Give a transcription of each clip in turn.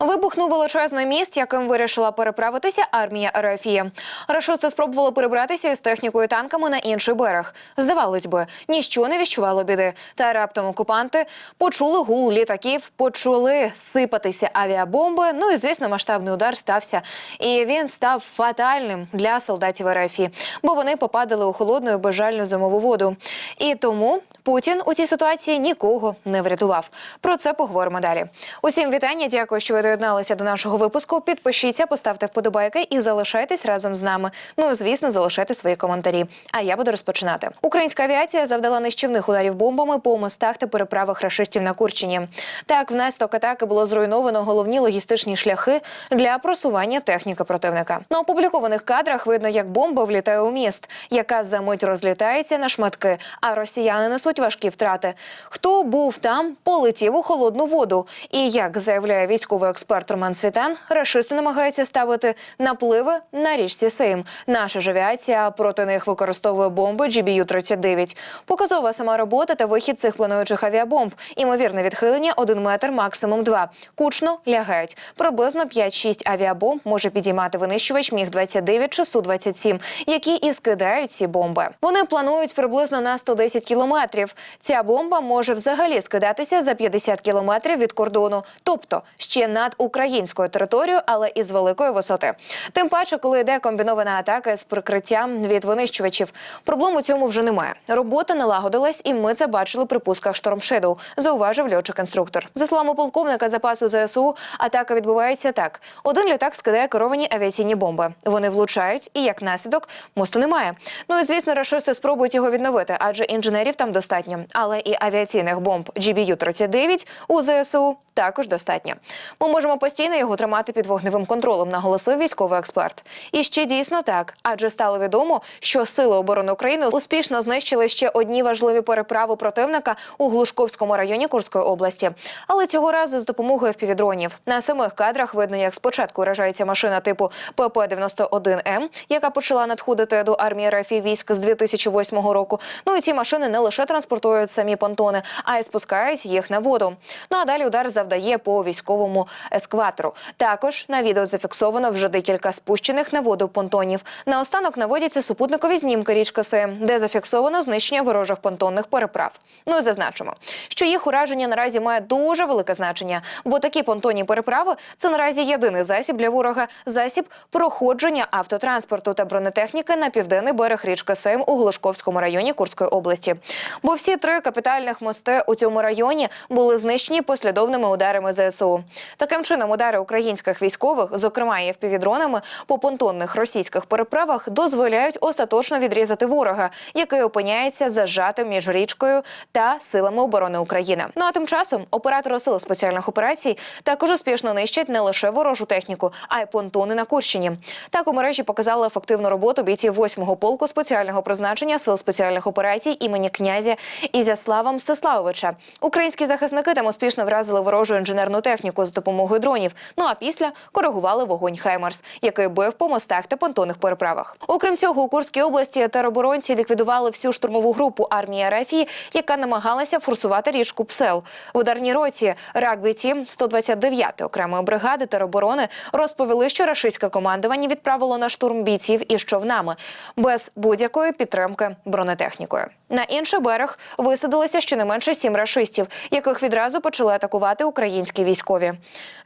Вибухнув величезний міст, яким вирішила переправитися армія РФІ. Рашисти спробували перебратися із технікою танками на інший берег. Здавалось би, ніщо не віщувало біди. Та раптом окупанти почули гул літаків, почули сипатися авіабомби. Ну і звісно, масштабний удар стався. І він став фатальним для солдатів РФІ, бо вони попадали у холодну і безжальну зимову воду. І тому Путін у цій ситуації нікого не врятував. Про це поговоримо далі. Усім вітання. Дякую, що ви доєдналися до нашого випуску. Підпишіться, поставте вподобайки і залишайтесь разом з нами. Ну і звісно, залишайте свої коментарі. А я буду розпочинати. Українська авіація завдала нищівних ударів бомбами по мостах та переправах рашистів на Курщині. Так, внаслідок атаки було зруйновано головні логістичні шляхи для просування техніки противника. На опублікованих кадрах видно, як бомба влітає у міст, яка за мить розлітається на шматки, а росіяни несуть важкі втрати. Хто був там, полетів у холодну воду. І як заявляє військовий експерт Роман Світан, рашисти намагаються ставити напливи на річці Сейм. Наша ж авіація проти них використовує бомби GBU-39. Показова сама робота та вихід цих плануючих авіабомб. Імовірне відхилення 1 метр, максимум 2. Кучно лягають. Приблизно 5-6 авіабомб може підіймати винищувач Міг-29 чи Су-27, які і скидають ці бомби. Вони планують приблизно на 110 кілометрів. Ця бомба може взагалі скидатися за 50 кілометрів від кордону, тобто ще над українською територією, але із великої висоти. Тим паче, коли йде комбінована атака з прикриттям від винищувачів. Проблем у цьому вже немає. Робота налагодилась, і ми це бачили при пусках Storm зауважив льотчик-інструктор. За словами полковника запасу ЗСУ, атака відбувається так: один літак скидає керовані авіаційні бомби. Вони влучають, і як наслідок мосту немає. Ну і звісно, рашисти спробують його відновити, адже інженерів там достатньо. Але і авіаційних бомб GBU-39 у ЗСУ також достатньо. Ми можемо постійно його тримати під вогневим контролем, наголосив військовий експерт. І ще дійсно так, адже стало відомо, що сили оборони України успішно знищили ще одні важливі переправи противника у Глушковському районі Курської області. Але цього разу з допомогою впівдронів. На самих кадрах видно, як спочатку вражається машина типу ПП-91М, яка почала надходити до армії РФ військ з 2008 року. Ну і ці машини не лише транспортують самі понтони, а й спускають їх на воду. Ну а далі удар завдає по військовому ескватору. Також на відео зафіксовано вже декілька спущених на воду понтонів. Наостанок наводяться супутникові знімки річки Сейм, де зафіксовано знищення ворожих понтонних переправ. Ну і зазначимо, що їх ураження наразі має дуже велике значення, бо такі понтонні переправи це наразі єдиний засіб для ворога засіб проходження автотранспорту та бронетехніки на південний берег річки Сейм у Глушковському районі Курської області. Бо всі три капітальних мости у цьому районі були знищені послідовними ударами ЗСУ. Таким чином, удари українських військових, зокрема і впівдронами, по понтонних російських переправах дозволяють остаточно відрізати ворога, який опиняється зажатим між річкою та силами оборони України. Ну а тим часом оператори сил спеціальних операцій також успішно нищать не лише ворожу техніку, а й понтони на Курщині. Так у мережі показали ефективну роботу бійців 8-го полку спеціального призначення сил спеціальних операцій імені князя Ізяслава Мстиславовича. Українські захисники там успішно вразили ворожу інженерну техніку з допомогою дронів. Ну а після коригували вогонь Хаймерс, який бив по мостах та понтонних переправах. Окрім цього, у Курській області тероборонці ліквідували всю штурмову групу армії РФ, яка намагалася форсувати річку Псел. В ударній роті рак бійці 129-ї окремої бригади тероборони розповіли, що рашистське командування відправило на штурм бійців із човнами без будь-якої підтримки бронетехнікою. На інший берег висадилося щонайменше сім рашистів, яких відразу почали атакувати українські військові.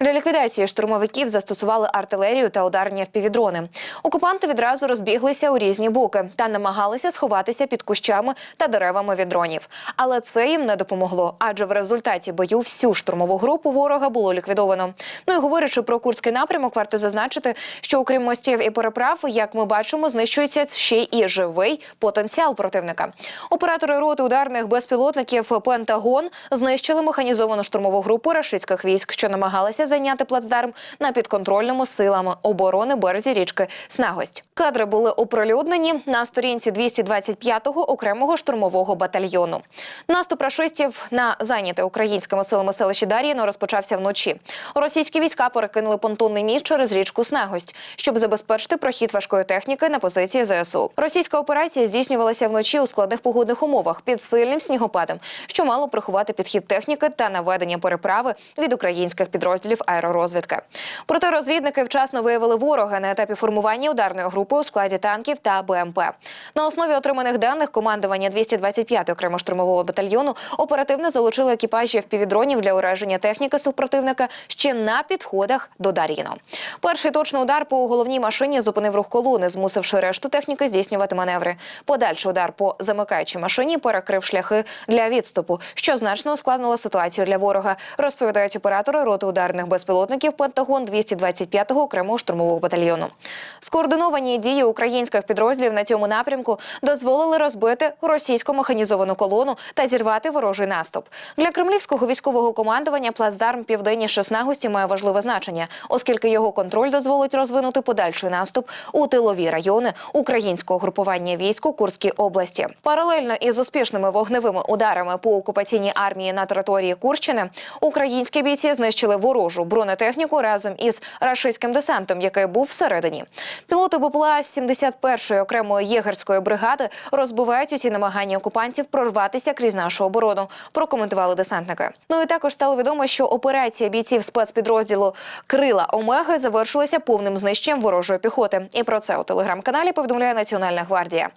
Для ліквідації штурмовиків застосували артилерію та ударні впівдрони. Окупанти відразу розбіглися у різні боки та намагалися сховатися під кущами та деревами від дронів. Але це їм не допомогло, адже в результаті бою всю штурмову групу ворога було ліквідовано. Ну і говорячи про курський напрямок, варто зазначити, що окрім мостів і переправ, як ми бачимо, знищується ще і живий потенціал противника. Оператори роти ударних безпілотників Пентагон знищили механізовану штурмову групу рашистських військ, що намагалися зайняти плацдарм на підконтрольному силами оборони березі річки Снагость. Кадри були оприлюднені на сторінці 225-го окремого штурмового батальйону. Наступ рашистів на зайняте українськими силами селищі Дар'їно розпочався вночі. Російські війська перекинули понтонний міст через річку Снегость, щоб забезпечити прохід важкої техніки на позиції ЗСУ. Російська операція здійснювалася вночі у складних погодних непогодних умовах під сильним снігопадом, що мало приховати підхід техніки та наведення переправи від українських підрозділів аеророзвідки. Проте розвідники вчасно виявили ворога на етапі формування ударної групи у складі танків та БМП. На основі отриманих даних командування 225 окремо штурмового батальйону оперативно залучили екіпажі впівдронів для ураження техніки супротивника ще на підходах до Дар'їно. Перший точний удар по головній машині зупинив рух колони, змусивши решту техніки здійснювати маневри. Подальший удар по замикаючій машині перекрив шляхи для відступу, що значно ускладнило ситуацію для ворога. Розповідають оператори роти ударних безпілотників Пентагон 225-го окремого штурмового батальйону. Скоординовані дії українських підрозділів на цьому напрямку дозволили розбити російську механізовану колону та зірвати ворожий наступ. Для кремлівського військового командування плацдарм південніше Снагості має важливе значення, оскільки його контроль дозволить розвинути подальший наступ у тилові райони українського групування військ у Курській області. Паралельно із успішними вогневими ударами по окупаційній армії на території Курщини українські бійці знищили ворожу бронетехніку разом із рашистським десантом, який був всередині. Пілоти БПЛА 71-ї окремої єгерської бригади розбивають усі намагання окупантів прорватися крізь нашу оборону. Прокоментували десантники. Ну і також стало відомо, що операція бійців спецпідрозділу Крила Омеги завершилася повним знищенням ворожої піхоти. І про це у телеграм-каналі повідомляє Національна гвардія.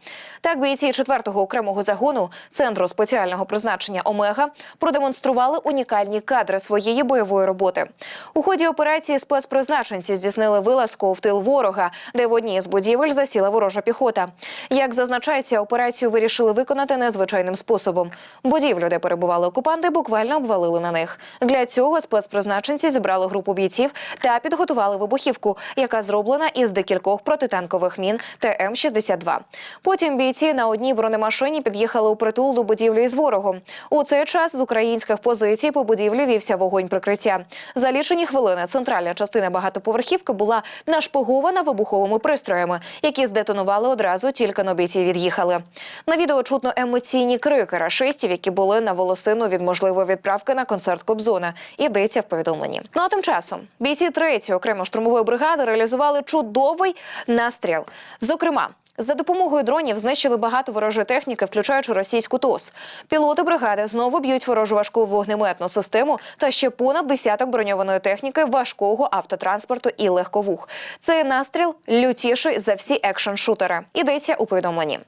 Так, бійці 4-го окремого загону центру спеціального призначення Омега продемонстрували унікальні кадри своєї бойової роботи. У ході операції спецпризначенці здійснили вилазку в тил ворога, де в одній з будівель засіла ворожа піхота. Як зазначається, операцію вирішили виконати незвичайним способом. Будівлю, де перебували окупанти, буквально обвалили на них. Для цього спецпризначенці зібрали групу бійців та підготували вибухівку, яка зроблена із декількох протитанкових мін ТМ-62. Потім бійці на одній бронемашині під'їхали у притул до будівлі із ворогом. У цей час з українських позицій по будівлі вівся вогонь прикриття. За лічені хвилини центральна частина багатоповерхівки була нашпигована вибуховими пристроями, які здетонували одразу, тільки но бійці від'їхали. На відео чутно емоційні крики рашистів, які були на волосину від можливої відправки на концерт Кобзона. Йдеться в повідомленні. Ну а тим часом бійці третьої окремо штурмової бригади реалізували чудовий настріл. Зокрема. За допомогою дронів знищили багато ворожої техніки, включаючи російську ТОС. Пілоти бригади знову б'ють ворожу важку вогнеметну систему та ще понад десяток броньованої техніки, важкого автотранспорту і легковух. Цей настріл лютіший за всі екшн-шутери. Ідеться у повідомленні.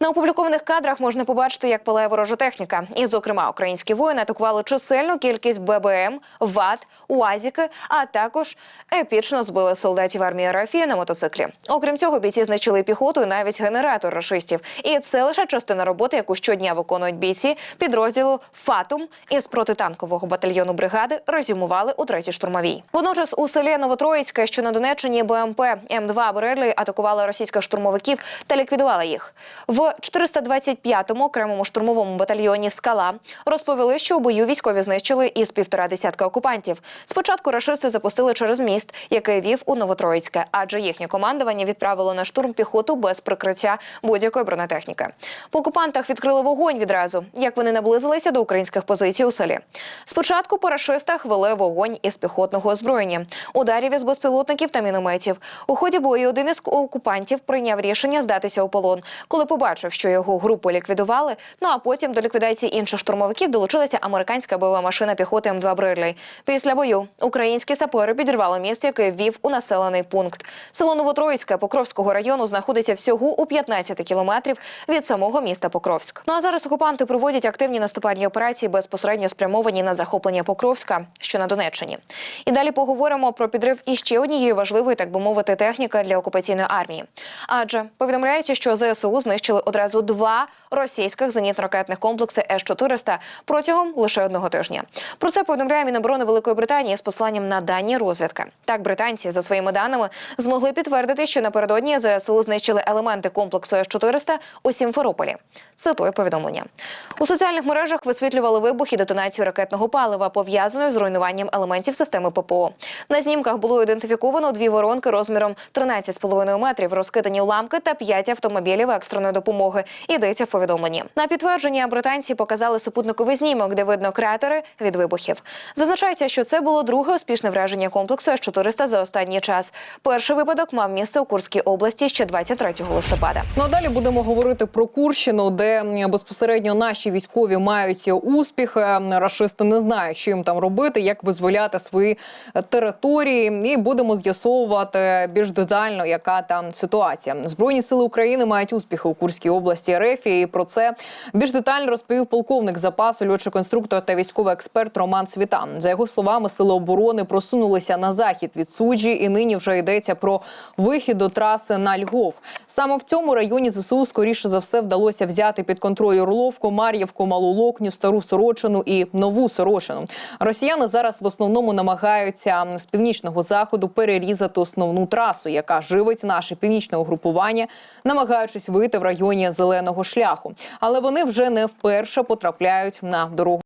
На опублікованих кадрах можна побачити, як палає ворожа техніка. І, зокрема, українські воїни атакували чисельну кількість ББМ, ВАТ, УАЗіки, а також епічно збили солдатів армії РФ на мотоциклі. Окрім цього, бійці знищили піхоту і навіть генератор рашистів. І це лише частина роботи, яку щодня виконують бійці підрозділу Фатум із протитанкового батальйону бригади. Резюмували у третій штурмовій. Водночас у селі Новотроїцьке, що на Донеччині БМП М2 Бредлі атакували російських штурмовиків та ліквідували їх. В 425-му окремому штурмовому батальйоні Скала розповіли, що у бою військові знищили із півтора десятка окупантів. Спочатку рашисти запустили через міст, який вів у Новотроїцьке, адже їхнє командування відправило на штурм піхоту без прикриття будь-якої бронетехніки. По окупантах відкрили вогонь відразу, як вони наблизилися до українських позицій у селі. Спочатку по рашистах вогонь із піхотного озброєння, ударів із безпілотників та мінометів. У ході бою один із окупантів прийняв рішення здатися у полон, коли побачив, що його групу ліквідували. Ну а потім до ліквідації інших штурмовиків долучилася американська бойова машина піхоти М2 Бридлей. Після бою українські сапери підірвали міст, який вів у населений пункт. Село Новотроїцьке Покровського району знаходиться всього у 15 кілометрів від самого міста Покровськ. Ну а зараз окупанти проводять активні наступальні операції, безпосередньо спрямовані на захоплення Покровська, що на Донеччині. І далі поговоримо про підрив іще однієї важливої, так би мовити, техніки для окупаційної армії. Адже повідомляється, що ЗСУ знищили одразу два російських зенітно-ракетних комплекси С-400 протягом лише одного тижня. Про це повідомляє Міноборони Великої Британії з посланням на дані розвідки. Так, британці за своїми даними змогли підтвердити, що напередодні ЗСУ знищили елементи комплексу С-400 у Сімферополі. Цитує повідомлення. У соціальних мережах висвітлювали вибух і детонацію ракетного палива, пов'язаної з руйнуванням елементів системи ППО. На знімках було ідентифіковано дві воронки розміром 13,5 метрів, розкидані уламки та п'ять автомобілів екстреної допомоги. Йдеться в повідомленні. На підтвердження британці показали супутниковий знімок, де видно кратери від вибухів. Зазначається, що це було друге успішне враження комплексу С-400 за останній час. Перший випадок мав місце у Курській області ще 23 листопада. Ну а далі будемо говорити про Курщину, де м, безпосередньо наші військові мають успіх. Е, Рашисти не знають, їм там робити, як визволяти свої території, і будемо з'ясовувати більш детально, яка там ситуація. Збройні сили України мають успіхи у Курській області РФ, і про це більш детально розповів полковник запасу, льотчик-конструктор та військовий експерт Роман Цвітан. За його словами, сили оборони просунулися на захід від суджі, і нині вже йдеться про вихід до траси на Львов. Саме в цьому районі ЗСУ скоріше за все вдалося взяти під контроль Орловку, Мар'ївку, Малу Локню, Стару Сорочину і Нову Сорочину. Росіяни зараз в основному намагаються з північного заходу перерізати основну трасу, яка живить наше північне угрупування, намагаючись вийти в районі зеленого шляху. Але вони вже не вперше потрапляють на дорогу.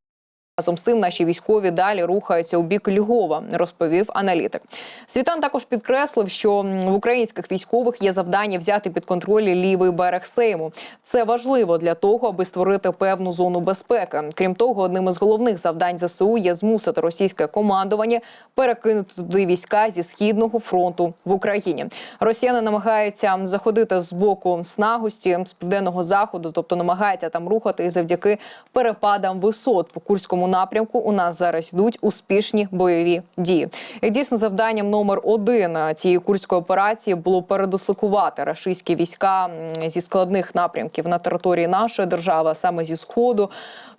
Разом з тим, наші військові далі рухаються у бік Львова, розповів аналітик. Світан також підкреслив, що в українських військових є завдання взяти під контроль лівий берег Сейму. Це важливо для того, аби створити певну зону безпеки. Крім того, одним із головних завдань ЗСУ є змусити російське командування перекинути туди війська зі східного фронту в Україні. Росіяни намагаються заходити з боку снагості з південного заходу, тобто намагаються там рухати завдяки перепадам висот по курському напрямку. У нас зараз йдуть успішні бойові дії. І дійсно завданням номер один е, цієї курської операції було передосликувати рашистські війська зі складних напрямків на території нашої держави, а саме зі сходу,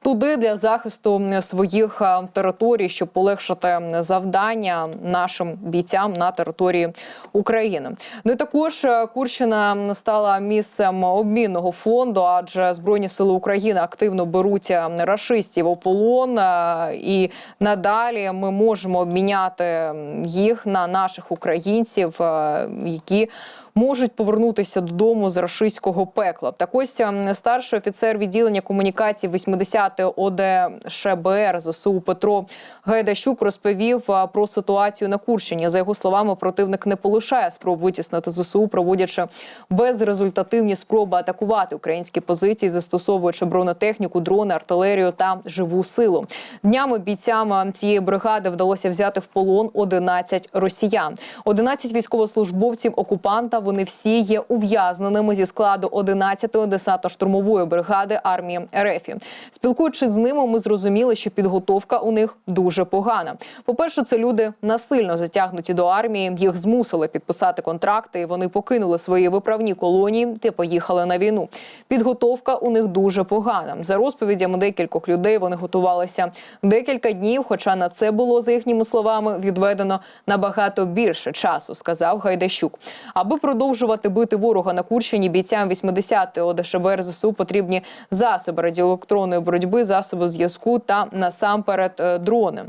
туди для захисту своїх е, територій, щоб полегшити завдання нашим бійцям на території України. Ну і також е, Курщина стала місцем обмінного фонду, адже збройні сили України активно беруться рашистів у полон. Е, І надалі ми можемо обміняти їх на наших українців, е, які можуть повернутися додому з рашистського пекла. Так ось ем, старший офіцер відділення комунікацій 80-ї ОДШБР ЗСУ Петро Гайдащук розповів е, про ситуацію на Курщині. За його словами, противник не полишає спроб витіснити ЗСУ, проводячи безрезультативні спроби атакувати українські позиції, застосовуючи бронетехніку, дрони, артилерію та живу силу. Днями бійцям е, цієї бригади вдалося взяти в полон 11 росіян. 11 військовослужбовців окупанта. Вони всі є ув'язненими зі складу 11-ї десантно-штурмової бригади армії РФ. Спілкуючись з ними, ми зрозуміли, що підготовка у них дуже погана. По перше, це люди насильно затягнуті до армії. Їх змусили підписати контракти, і вони покинули свої виправні колонії та поїхали на війну. Підготовка у них дуже погана. За розповідями декількох людей вони готувалися декілька днів. Хоча на це було за їхніми словами відведено набагато більше часу, сказав Гайдащук. Аби продовжувати бити ворога на Курщині, бійцям 80-ї ОДШБР ЗСУ потрібні засоби радіоелектронної боротьби, засоби зв'язку та насамперед е, дрони.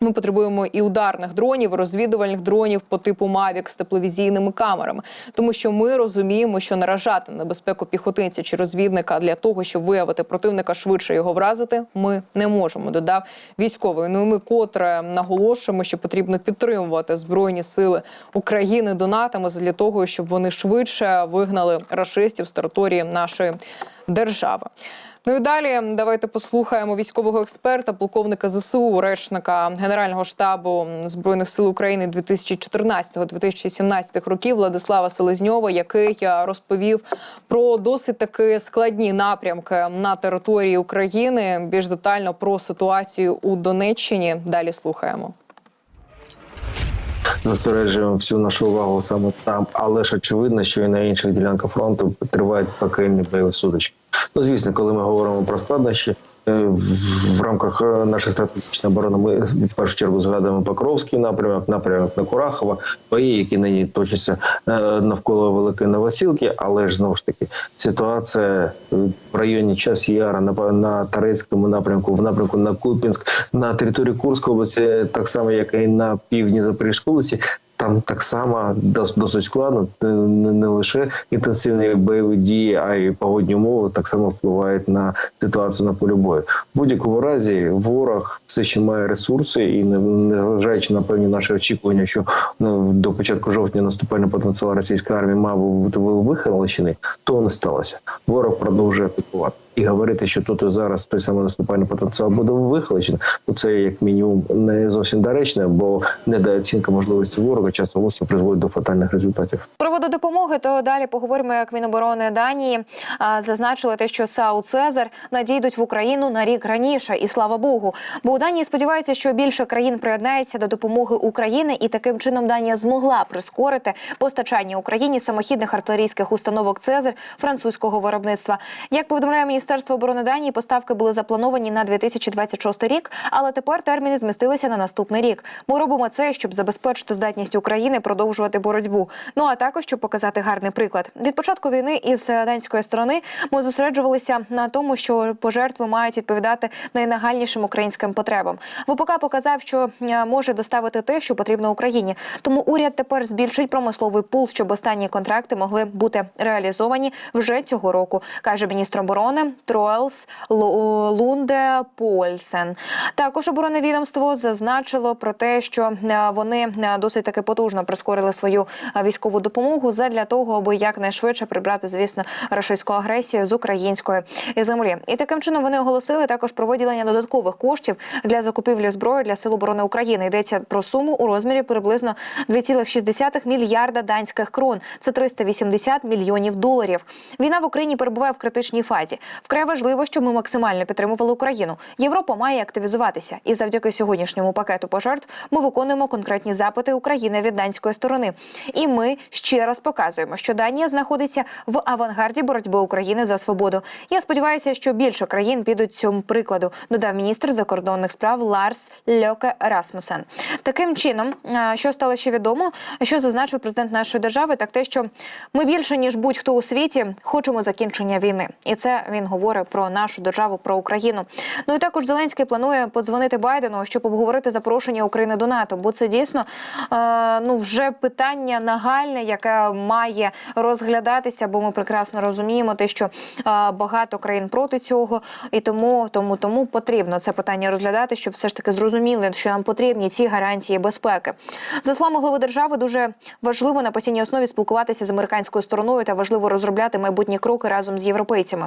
Ми потребуємо і ударних дронів, і розвідувальних дронів по типу Мавік з тепловізійними камерами, тому що ми розуміємо, що наражати на небезпеку піхотинця чи розвідника для того, щоб виявити противника швидше його вразити, ми не можемо. Додав військовий. Ну і ми котре наголошуємо, що потрібно підтримувати збройні сили України донатами для того, щоб вони швидше вигнали рашистів з території нашої держави. Ну і далі давайте послухаємо військового експерта, полковника ЗСУ, речника Генерального штабу збройних сил України 2014-2017 років Владислава Селезньова, який е, розповів про досить таки складні напрямки на території України. Більш детально про ситуацію у Донеччині. Далі слухаємо. Зосереджуємо всю нашу увагу саме там, але ж очевидно, що і на інших ділянках фронту тривають пекельні бойові сутички. Ну звісно, коли ми говоримо про складнощі. Е, В рамках е, нашої стратегічної оборони ми в першу чергу згадуємо Покровський напрямок, напрямок на Курахова, бої, які нині точаться е, навколо Великої Новосілки, але ж знову ж таки ситуація в районі час Яра на, на Тарецькому напрямку, в напрямку на Купінськ, на території Курської області, так само як і на півдні Запорізької області, там так само досить складно. Не, лише інтенсивні бойові дії, а й погодні умови так само впливають на ситуацію на полі бою. В будь-якому разі ворог все ще має ресурси, і не незважаючи на певні наші очікування, що ну, до початку жовтня наступальний потенціал російської армії мав бути вихолощений, то не сталося. Ворог продовжує атакувати. І говорити, що тут і зараз той самий наступальний потенціал буде вихолощений, то це як мінімум не зовсім доречне, бо недооцінка можливості ворога часто густо призводить до фатальних результатів. Приводу допомоги, то далі поговоримо, як Міноборони Данії зазначили те, що САУ Цезар надійдуть в Україну на рік раніше, і слава Богу. Бо у Данії сподіваються, що більше країн приєднається до допомоги України, і таким чином Данія змогла прискорити постачання Україні самохідних артилерійських установок Цезар французького виробництва. Як повідомляє Міністерство оборони Данії, поставки були заплановані на 2026 рік, але тепер терміни змістилися на наступний рік. Ми робимо це, щоб забезпечити здатність України продовжувати боротьбу. Ну а також щоб показати гарний приклад. Від початку війни із данської сторони ми зосереджувалися на тому, що пожертви мають відповідати найнагальнішим українським потребам. ВПК показав, що е, може доставити те, що потрібно Україні. Тому уряд тепер збільшить промисловий пул, щоб останні контракти могли бути реалізовані вже цього року, каже міністр оборони Троелс Лу- Лунде Польсен. Також оборонне відомство зазначило про те, що е, вони е, досить таки потужно прискорили свою е, військову допомогу задля того, аби якнайшвидше прибрати, звісно, рашистську агресію з української землі. І таким чином вони оголосили також про виділення додаткових коштів для закупівлі зброї для сил оборони України. Йдеться про суму у розмірі приблизно 2,6 мільярда данських крон. Це 380 мільйонів доларів. Війна в Україні перебуває в критичній фазі. Вкрай важливо, щоб ми максимально підтримували Україну. Європа має активізуватися, і завдяки сьогоднішньому пакету пожертв ми виконуємо конкретні запити України від данської сторони. І ми ще раз показуємо, що Данія знаходиться в авангарді боротьби України за свободу. Я сподіваюся, що більше країн підуть цьому прикладу. Додав міністр закордонних справ Ларс Льоке Расмусен. Таким чином, що стало ще відомо, що зазначив президент нашої держави, так те, що ми більше ніж будь-хто у світі хочемо закінчення війни, і це він говорить про нашу державу, про Україну. Ну і також Зеленський планує подзвонити Байдену, щоб обговорити запрошення України до НАТО, бо це дійсно е, ну вже питання нагальне, яке має розглядатися, бо ми прекрасно розуміємо, те, що е, багато країн проти цього, і тому, тому, тому потрібно це питання розглядати, щоб все ж таки зрозуміли, що нам потрібні ці гарантії безпеки. За словами глави держави, дуже важливо на постійній основі спілкуватися з американською стороною та важливо розробляти майбутні кроки разом з європейцями.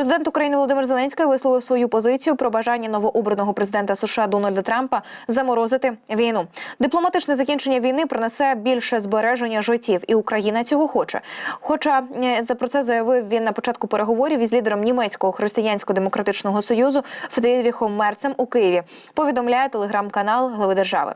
Президент України Володимир Зеленський висловив свою позицію про бажання новообраного президента США Дональда Трампа заморозити війну. Дипломатичне закінчення війни принесе більше збереження життів, і Україна цього хоче. Хоча е, за про це заявив він на початку переговорів із лідером німецького християнсько-демократичного союзу Фрідріхом Мерцем у Києві. Повідомляє телеграм-канал глави держави.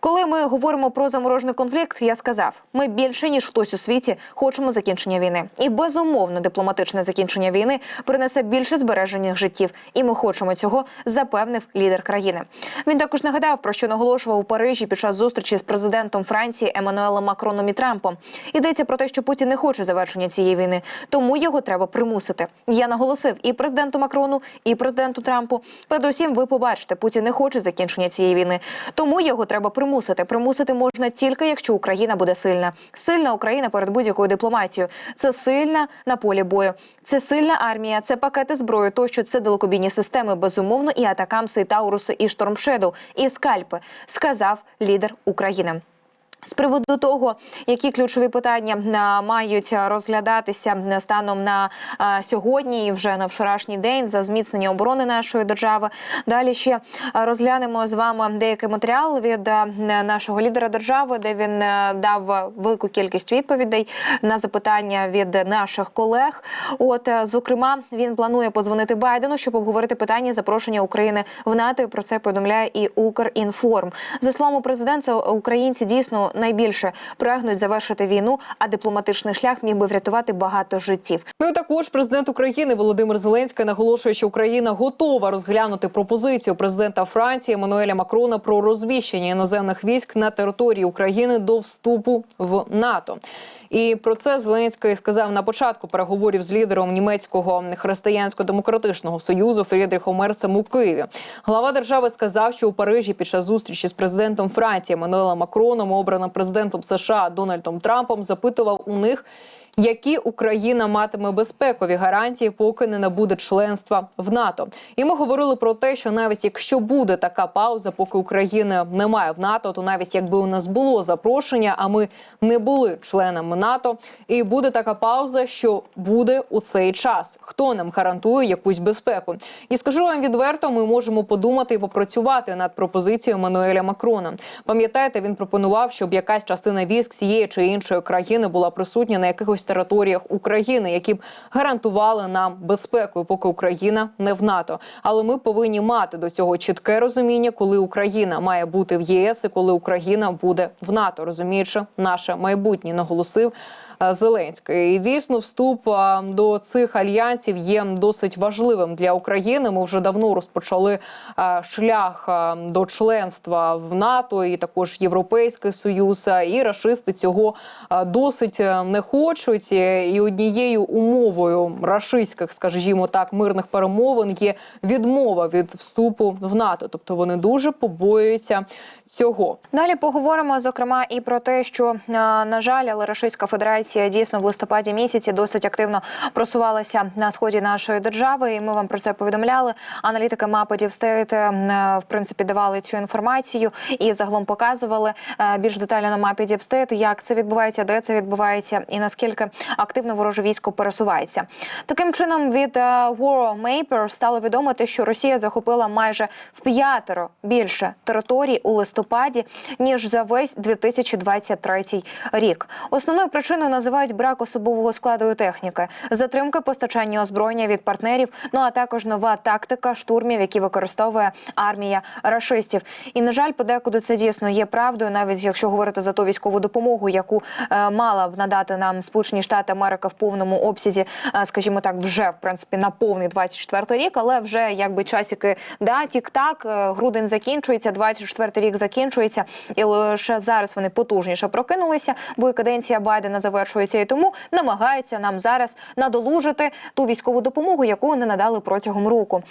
Коли ми говоримо про заморожений конфлікт, я сказав: ми більше ніж хтось у світі хочемо закінчення війни, і безумовно дипломатичне закінчення війни принесе більше збережених життів, і ми хочемо цього, запевнив лідер країни. Він також нагадав про що наголошував у Парижі під час зустрічі з президентом Франції Еммануелем Макроном і Трампом. Йдеться про те, що Путін не хоче завершення цієї війни, тому його треба примусити. Я наголосив і президенту Макрону, і президенту Трампу. Передусім, ви побачите, Путін не хоче закінчення цієї війни, тому його треба примусити. Примусити можна тільки, якщо Україна буде сильна. Сильна Україна перед будь-якою дипломатією. Це сильна на полі бою. Це сильна армія, це пакети зброї, тощо це далекобійні системи, безумовно, і атакамси, і і штормшеду, і скальпи, сказав лідер України. З приводу того, які ключові питання мають розглядатися станом на сьогодні і вже на вчорашній день за зміцнення оборони нашої держави. Далі ще розглянемо з вами деякий матеріал від нашого лідера держави, де він дав велику кількість відповідей на запитання від наших колег. От зокрема, він планує подзвонити Байдену, щоб обговорити питання запрошення України в НАТО. І про це повідомляє і Укрінформ. За словами президента, українці дійсно найбільше прагнуть завершити війну, а дипломатичний шлях міг би врятувати багато життів. Ну і також президент України Володимир Зеленський наголошує, що Україна готова розглянути пропозицію президента Франції Еммануеля Макрона про розміщення іноземних військ на території України до вступу в НАТО. І про це Зеленський сказав на початку переговорів з лідером німецького християнсько-демократичного союзу Фрідріхом Мерцем у Києві. Глава держави сказав, що у Парижі під час зустрічі з президентом Франції Еммануелем Макроном обрана паном президентом США Дональдом Трампом, запитував у них. Які Україна матиме безпекові гарантії, поки не набуде членства в НАТО, і ми говорили про те, що навіть якщо буде така пауза, поки України немає в НАТО, то навіть якби у нас було запрошення, а ми не були членами НАТО, і буде така пауза, що буде у цей час. Хто нам гарантує якусь безпеку? І скажу вам відверто, ми можемо подумати і попрацювати над пропозицією Мануеля Макрона. Пам'ятаєте, він пропонував, щоб якась частина військ цієї чи іншої країни була присутня на якихось територіях України, які б гарантували нам безпеку, поки Україна не в НАТО. Але ми повинні мати до цього чітке розуміння, коли Україна має бути в ЄС і коли Україна буде в НАТО, розуміючи наше майбутнє, наголосив. Е, Зеленський і дійсно вступ е, до цих альянсів є досить важливим для України. Ми вже давно розпочали е, шлях до членства в НАТО і також Європейський Союз. І рашисти цього досить не хочуть. І однією умовою рашистських, скажімо так, мирних перемовин є відмова від вступу в НАТО. Тобто вони дуже побоюються цього. Далі поговоримо зокрема і про те, що на жаль, але Російська Федерація дійсно в листопаді місяці досить активно просувалася на сході нашої держави. І ми вам про це повідомляли. Аналітики мапи Дівстейт в принципі давали цю інформацію і загалом показували е, більш детально на мапі Діпстейт, як це відбувається, де це відбувається, і наскільки активно вороже військо пересувається. Таким чином від е, War Mapper стало відомо те, що Росія захопила майже в п'ятеро більше територій у листопаді ніж за весь 2023 рік. Основною причиною називають брак особового складу і техніки, затримка постачання озброєння від партнерів. Ну а також нова тактика штурмів, які використовує армія рашистів. І на жаль, подекуди це дійсно є правдою, навіть якщо говорити за ту військову допомогу, яку е, мала б надати нам Сполучені Штати Америки в повному обсязі, е, скажімо так, вже в принципі на повний 24 рік, але вже якби часики да тік-так, е, грудень закінчується, 24 рік закінчується, і лише зараз вони потужніше прокинулися, бо і каденція Байдена завершується, і тому намагаються нам зараз надолужити ту військову допомогу, яку не надали протягом року.